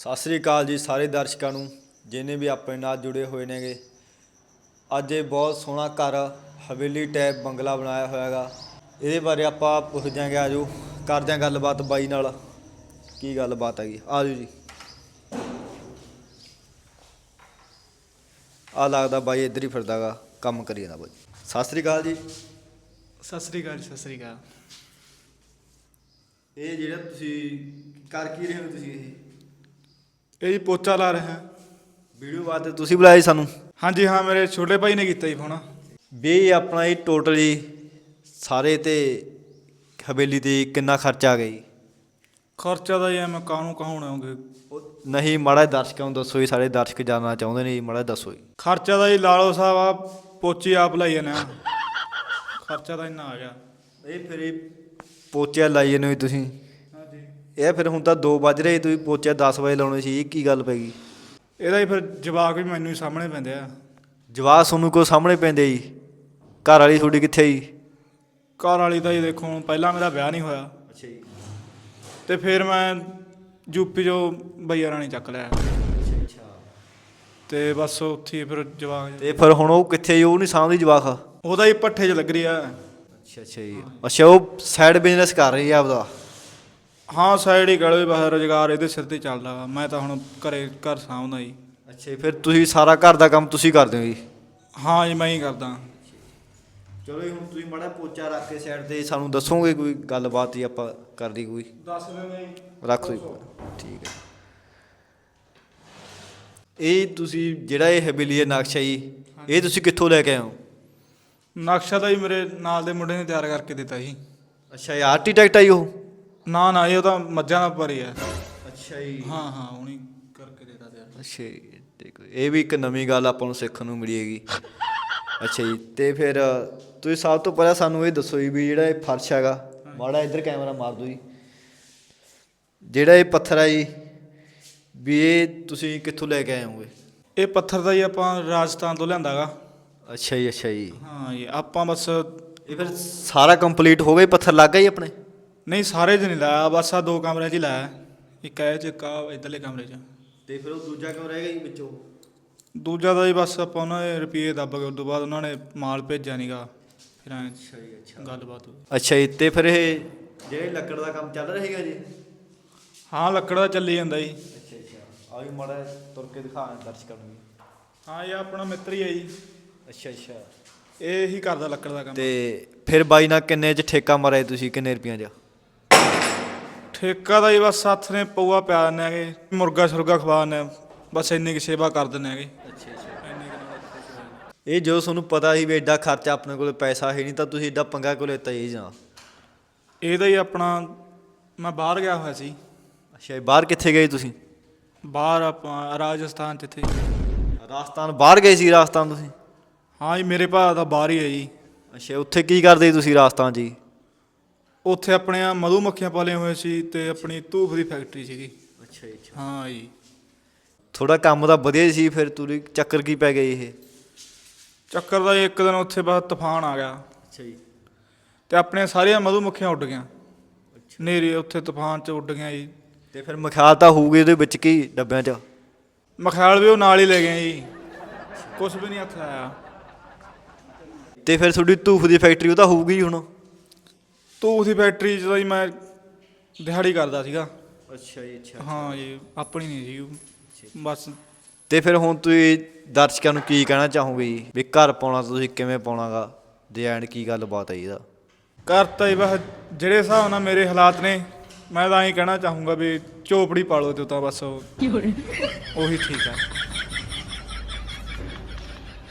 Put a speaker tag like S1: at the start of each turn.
S1: ਸਤਿ ਸ੍ਰੀ ਅਕਾਲ ਜੀ ਸਾਰੇ ਦਰਸ਼ਕਾਂ ਨੂੰ ਜਿਨੇ ਵੀ ਆਪਣੇ ਨਾਲ ਜੁੜੇ ਹੋਏ ਨੇਗੇ। ਅੱਜ ਇਹ ਬਹੁਤ ਸੋਹਣਾ ਘਰ ਹਵੇਲੀ ਟਾਈਪ ਬੰਗਲਾ ਬਣਾਇਆ ਹੋਇਆ ਹੈਗਾ ਇਹਦੇ ਬਾਰੇ ਆਪਾਂ ਪੁੱਛ ਜਾਂਗੇ ਆਜੋ ਕਰਦੇ ਹਾਂ ਗੱਲਬਾਤ ਬਾਈ ਨਾਲ। ਕੀ ਗੱਲਬਾਤ ਹੈਗੀ? ਆਜੋ ਜੀ। ਆ ਲੱਗਦਾ ਬਾਈ ਇੱਧਰ ਹੀ ਫਿਰਦਾਗਾ ਕੰਮ ਕਰੀ ਜਾਂਦਾ ਬਾਈ। ਸਤਿ ਸ੍ਰੀ ਅਕਾਲ ਜੀ।
S2: ਸਤਿ ਸ੍ਰੀ ਅਕਾਲ ਜੀ, ਸਤਿ ਸ੍ਰੀ ਅਕਾਲ।
S1: ਇਹ ਜਿਹੜਾ ਤੁਸੀਂ ਕਰ ਕੀ ਰਹੇ ਹੋ ਤੁਸੀਂ ਇਹ?
S2: ਇਹ ਜੀ ਪੋਚਾ ਲਾ ਰਹੇ। ਹਾਂ
S1: ਵੀਡੀਓ ਬਾਅਦ ਤੁਸੀਂ ਬੁਲਾਏ ਸਾਨੂੰ।
S2: ਹਾਂਜੀ ਹਾਂ ਮੇਰੇ ਛੋਟੇ ਭਾਈ ਨੇ ਕੀਤਾ ਜੀ ਫੋਨ।
S1: ਵੀ ਆਪਣਾ ਇਹ ਟੋਟਲੀ ਸਾਰੇ ਤੇ ਹਵੇਲੀ ਤੇ ਕਿੰਨਾ ਖਰਚਾ ਆ ਗਿਆ ਜੀ?
S2: ਖਰਚਾ ਦਾ ਜੀ ਮੈਂ ਕਾਹਨੂੰ ਕਹਾਉਣਾਂਗੇ
S1: ਉਹ ਨਹੀਂ ਮਾੜਾ ਜਿਹਾ ਦਰਸ਼ਕਾਂ ਨੂੰ ਦੱਸੋ ਜੀ ਸਾਰੇ ਦਰਸ਼ਕ ਜਾਣਨਾ ਚਾਹੁੰਦੇ ਨੇ ਜੀ ਮਾੜਾ ਜਿਹਾ ਦੱਸੋ ਜੀ।
S2: ਖਰਚਾ ਦਾ ਜੀ ਲਾਲੋ ਸਾਹਿਬ ਆ ਪੋਚੀ ਆਪ ਲਾਈ ਜਾਂਦੇ ਆ। ਖਰਚਾ ਤਾਂ ਇੰਨਾ ਆ ਗਿਆ।
S1: ਇਹ ਫਿਰ ਇਹ ਪੋਚਿਆ ਲਾਈ ਜਾਂਦੇ ਹੋ ਜੀ ਤੁਸੀਂ। ਇਹ ਫਿਰ ਹੁਣ ਤਾਂ 2 ਵੱਜ ਰਹੇ ਤੁਸੀਂ ਪੋਚਿਆ 10 ਵਜੇ ਲਾਉਣੇ ਸੀ ਇਹ ਕੀ ਗੱਲ ਪੈ ਗਈ?
S2: ਇਹਦਾ ਹੀ ਫਿਰ ਜਵਾਕ ਵੀ ਮੈਨੂੰ ਹੀ ਸਾਹਮਣੇ ਪੈਂਦੇ ਆ।
S1: ਜਵਾਬ ਤੁਹਾਨੂੰ ਕੋ ਸਾਹਮਣੇ ਪੈਂਦੇ ਜੀ? ਘਰ ਵਾਲੀ ਤੁਹਾਡੀ ਕਿੱਥੇ ਜੀ?
S2: ਘਰ ਵਾਲੀ ਦਾ ਜੀ ਦੇਖੋ ਹੁਣ ਪਹਿਲਾਂ ਮੇਰਾ ਵਿਆਹ ਨਹੀਂ ਹੋਇਆ।
S1: ਅੱਛਾ ਜੀ।
S2: ਤੇ ਫਿਰ ਮੈਂ ਯੂਪੀ ਜੋ ਬਈਆ ਰਾਣੀ ਚੱਕ ਲਿਆ। ਤੇ ਬਸ ਉੱਥੇ ਹੀ ਫਿਰ ਜਵਾਕ
S1: ਤੇ ਫਿਰ ਹੁਣ ਉਹ ਕਿੱਥੇ ਜੀ? ਉਹ ਨਹੀਂ ਸਾਂਭਦੀ ਜਵਾਕ?
S2: ਉਹਦਾ ਹੀ ਪੱਠੇ 'ਚ ਲੱਗ ਰਹੀ
S1: ਅੱਛਾ ਅੱਛਾ ਜੀ। ਅੱਛਾ ਉਹ ਸਾਈਡ ਬਿਜ਼ਨਸ ਕਰ ਰਹੀ ਆ ਆਪਦਾ।
S2: ਹਾਂ ਸਾਈਡ ਹੀ ਕਹੋ ਬਾਹਰ ਰੁਜ਼ਗਾਰ ਇਹਦੇ ਸਿਰ ਤੇ ਚੱਲਦਾ ਵਾ। ਮੈਂ ਤਾਂ ਹੁਣ ਘਰੇ ਘਰ ਸਾਂਭਦਾ ਜੀ।
S1: ਅੱਛਾ ਜੀ, ਫਿਰ ਤੁਸੀਂ ਸਾਰਾ ਘਰ ਦਾ ਕੰਮ ਤੁਸੀਂ ਕਰਦੇ ਹੋ ਜੀ?
S2: ਹਾਂ ਜੀ ਮੈਂ ਹੀ ਕਰਦਾ।
S1: ਚਲੋ ਜੀ ਹੁਣ ਤੁਸੀਂ ਮਾੜਾ ਪੋਚਾ ਰੱਖ ਕੇ ਸਾਈਡ ਤੇ ਸਾਨੂੰ ਦੱਸੋਗੇ ਕੋਈ ਗੱਲਬਾਤ ਹੀ ਆਪਾਂ ਕਰਦੀ ਕੋਈ?
S2: ਦੱਸ ਦਿੰਦੇ ਜੀ।
S1: ਰੱਖ ਦਿਓ ਜੀ। ਠੀਕ ਹੈ। ਇਹ ਤੁਸੀਂ ਜਿਹੜਾ ਇਹ ਹਵੇਲੀ ਦਾ ਨਕਸ਼ਾ ਜੀ ਇਹ ਤੁਸੀਂ ਕਿੱਥੋਂ ਲੈ ਕੇ ਆਏ ਹੋ?
S2: ਨਕਸ਼ਾ ਤਾਂ ਜੀ ਮੇਰੇ ਨਾਲ ਦੇ ਮੁੰਡੇ ਨੇ ਤਿਆਰ ਕਰਕੇ ਦਿੱਤਾ ਜੀ।
S1: ਅੱਛਾ ਇਹ ਆਰਕੀਟੈਕਟ ਆ ਜੀ ਉਹ?
S2: ਨਾ ਨਾ ਇਹ ਤਾਂ ਮੱਝਾਂ ਦਾ ਪਰੀ ਆ
S1: ਅੱਛਾ ਜੀ।
S2: ਹਾਂ ਹਾਂ ਉਹਨੇ ਕਰਕੇ ਦਿੱਤਾ ਤਿਆਰ
S1: ਅੱਛਾ ਜੀ ਦੇਖੋ ਇਹ ਵੀ ਇੱਕ ਨਵੀਂ ਗੱਲ ਆਪਾਂ ਨੂੰ ਸਿੱਖਣ ਨੂੰ ਮਿਲੀ ਹੈਗੀ। ਅੱਛਾ ਜੀ ਤੇ ਫਿਰ ਤੁਸੀਂ ਸਭ ਤੋਂ ਪਹਿਲਾਂ ਸਾਨੂੰ ਇਹ ਦੱਸੋ ਜੀ ਵੀ ਜਿਹੜਾ ਇਹ ਫਰਸ਼ ਹੈਗਾ ਮਾੜਾ ਇੱਧਰ ਕੈਮਰਾ ਮਾਰ ਦਿਓ ਜੀ। ਜਿਹੜਾ ਇਹ ਪੱਥਰ ਹੈ ਜੀ ਵੀ ਇਹ ਤੁਸੀਂ ਕਿੱਥੋਂ ਲੈ ਕੇ ਆਏ ਹੋਗੇ
S2: ਇਹ ਪੱਥਰ ਦਾ ਜੀ ਆਪਾਂ ਰਾਜਸਥਾਨ ਤੋਂ ਲਿਆਂਦਾਗਾ।
S1: ਅੱਛਾ ਜੀ ਅੱਛਾ ਜੀ।
S2: ਹਾਂ ਜੀ ਆਪਾਂ ਬਸ
S1: ਇਹ ਫਿਰ ਸਾਰਾ ਕੰਪਲੀਟ ਹੋ ਗਿਆ ਜੀ? ਪੱਥਰ ਲੱਗ ਗਿਆ ਜੀ ਆਪਣੇ?
S2: ਨਹੀਂ ਸਾਰੇ 'ਚ ਨਹੀਂ ਲਾਇਆ ਬਸ ਆ ਦੋ ਕਮਰਿਆਂ 'ਚ ਹੀ ਲਾਇਆ। ਇੱਕ ਇਹ 'ਚ ਇੱਕ ਆ ਇਧਰਲੇ ਕਮਰੇ 'ਚ।
S1: ਤੇ ਫਿਰ ਉਹ ਦੂਜਾ ਕਿਉਂ ਰਹਿ ਗਿਆ ਜੀ ਵਿੱਚੋਂ?
S2: ਦੂਜਾ ਦਾ ਜੀ ਬਸ ਆਪਾਂ ਉਹਨਾਂ ਦੇ ਰੁਪਏ ਦੱਬ ਕੇ ਉਸ ਤੋਂ ਬਾਅਦ ਉਹਨਾਂ ਨੇ ਮਾਲ ਭੇਜਿਆ ਨੀਗਾ। ਫਿਰ ਐਂ
S1: ਅੱਛਾ ਜੀ ਅੱਛਾ।
S2: ਗੱਲਬਾਤ ਹੋਈ
S1: ਅੱਛਾ ਜੀ ਤੇ ਫਿਰ ਇਹ ਜਿਹੜੇ ਲੱਕੜ ਦਾ ਕੰਮ ਚੱਲ ਰਹੇਗਾ ਜੀ?
S2: ਹਾਂ ਲੱਕੜ ਦਾ ਚੱਲੀ ਜਾਂਦਾ ਜੀ।
S1: ਅੱਛਾ ਅੱਛਾ। ਆ ਵੀ ਮਾੜਾ ਤੁਰ ਕੇ ਦਿਖਾ ਦਰਸ਼ਕਾਂ ਨੂੰ।
S2: ਹਾਂ ਇਹ ਆਪਣਾ ਮਿੱਤਰ ਹੀ ਹੈ ਜੀ।
S1: ਅੱਛਾ ਅੱਛਾ।
S2: ਇਹ ਹੀ ਕਰਦਾ ਲੱਕੜ ਦਾ ਕੰਮ।
S1: ਤੇ ਫਿਰ ਬਾਈ ਨਾਲ ਕਿੰਨੇ ਚ ਠੇਕਾ ਮਾਰਿਆ ਤੁਸੀਂ ਕਿੰਨੇ ਰੁਪਈਆਂ ਚ?
S2: ਠੇਕਾ ਦਾ ਹੀ ਬਸ ਸਾਥ ਨੇ ਪਊਆ ਪਿਆ ਦਿੰਦੇ ਹੈਗੇ ਮੁਰਗਾ ਸੁਰਗਾ ਖਵਾ ਦਿੰਦੇ ਹਾਂ। ਬਸ ਇੰਨੀ ਕਿ ਸੇਵਾ ਕਰ ਦਿੰਦੇ ਹੈਗੇ। ਹੋ ਜਾਂਦੇ।
S1: ਇਹ ਜੋ ਤੁਹਾਨੂੰ ਪਤਾ ਸੀ ਵੀ ਐਡਾ ਖਰਚਾ ਆਪਣੇ ਕੋਲ ਪੈਸਾ ਹੈ ਨਹੀਂ ਤਾਂ ਤੁਸੀਂ ਐਡਾ ਪੰਗਾ ਕੋਲ ਲੈਤਾ ਇਹ ਜਾਂ?
S2: ਇਹਦਾ ਹੀ ਆਪਣਾ ਮੈਂ ਬਾਹਰ ਗਿਆ ਹੋਇਆ ਸੀ।
S1: ਅੱਛਾ ਜੀ, ਬਾਹਰ ਕਿੱਥੇ ਗਏ ਤੁਸੀਂ?
S2: ਬਾਹਰ ਆਪਾਂ ਰਾਜਸਥਾਨ ਚ ਇੱਥੇ।
S1: ਰਾਜਸਥਾਨ ਬਾਹਰ ਗਏ ਸੀ ਰਾਜਸਥਾਨ ਤੁਸੀਂ?
S2: ਹਾਂ ਜੀ ਮੇਰੇ ਭਾ ਦਾ ਬਾਹਰ ਹੀ ਹੈ ਜੀ।
S1: ਅੱਛਾ ਉੱਥੇ ਕੀ ਕਰਦੇ ਸੀ ਤੁਸੀਂ ਰਾਜਸਥਾਨ ਜੀ?
S2: ਉੱਥੇ ਆਪਣੇ ਆ ਮਧੂ ਮੱਖੀਆਂ ਪਾਲੀਆਂ ਹੋਏ ਸੀ ਤੇ ਆਪਣੀ ਧੂਫ ਦੀ ਫੈਕਟਰੀ ਸੀਗੀ।
S1: ਅੱਛਾ ਜੀ ਅੱਛਾ।
S2: ਹਾਂ ਜੀ।
S1: ਥੋੜਾ ਕੰਮ ਤਾਂ ਵਧੀਆ ਸੀ ਫਿਰ ਤੁਸੀਂ ਚੱਕਰ ਕੀ ਪੈ ਗਏ ਇਹ?
S2: ਚੱਕਰ ਦਾ ਜੀ ਇੱਕ ਦਿਨ ਉੱਥੇ ਬਾਅਦ ਤੂਫਾਨ ਆ ਗਿਆ।
S1: ਅੱਛਾ ਜੀ।
S2: ਤੇ ਆਪਣੀਆਂ ਸਾਰੀਆਂ ਮਧੂ ਮੱਖੀਆਂ ਉੱਡ ਗਈਆਂ। ਨੇਰੇ ਉੱਥੇ ਤੂਫਾਨ ਚ ਉੱਡ ਗਈਆਂ ਜੀ।
S1: ਤੇ ਫਿਰ ਮਖਿਆਲ ਤਾਂ ਹੋਊਗੀ ਉਹਦੇ ਵਿੱਚ ਕੀ ਡੱਬਿਆਂ 'ਚ?
S2: ਮਖਿਆਲ ਵੀ ਉਹ ਨਾਲ ਹੀ ਲੈ ਗਏ ਜੀ। ਕੁਝ ਵੀ ਨਹੀਂ ਹੱਥ ਆਇਆ।
S1: ਤੇ ਫਿਰ ਤੁਹਾਡੀ ਧੂਫ ਦੀ ਫੈਕਟਰੀ ਉਹ ਤਾਂ ਹੋਊਗੀ ਹੁਣ?
S2: ਧੂਫ ਦੀ ਫੈਕਟਰੀ ਚ ਤਾਂ ਜੀ ਮੈਂ ਦਿਹਾੜੀ ਕਰਦਾ ਸੀਗਾ।
S1: ਅੱਛਾ ਜੀ ਅੱਛਾ
S2: ਹਾਂ ਜੀ ਆਪਣੀ ਨਹੀਂ ਸੀ ਉਹ। ਬਸ।
S1: ਤੇ ਫਿਰ ਹੁਣ ਤੁਸੀਂ ਦਰਸ਼ਕਾਂ ਨੂੰ ਕੀ ਕਹਿਣਾ ਚਾਹੋਗੇ ਜੀ? ਵੀ ਘਰ ਪਾਉਣਾ ਤੁਸੀਂ ਕਿਵੇਂ ਪਾਉਣਾਗਾ? ਡਿਜ਼ਾਈਨ ਕੀ ਗੱਲਬਾਤ ਹੈ ਜੀ ਇਹਦਾ?
S2: ਕਰਤਾ ਹੀ ਬਸ ਜਿਹੜੇ ਹਿਸਾਬ ਨਾਲ ਮੇਰੇ ਹਾਲਾਤ ਨੇ ਮੈਂ ਤਾਂ ਐਂ ਕਹਿਣਾ ਚਾਹੂੰਗਾ ਵੀ ਝੋਪੜੀ ਪਾ ਲਓ ਤੇ ਤਾਂ ਬਸ ਉਹ- ਉਹੀ ਠੀਕ ਆ।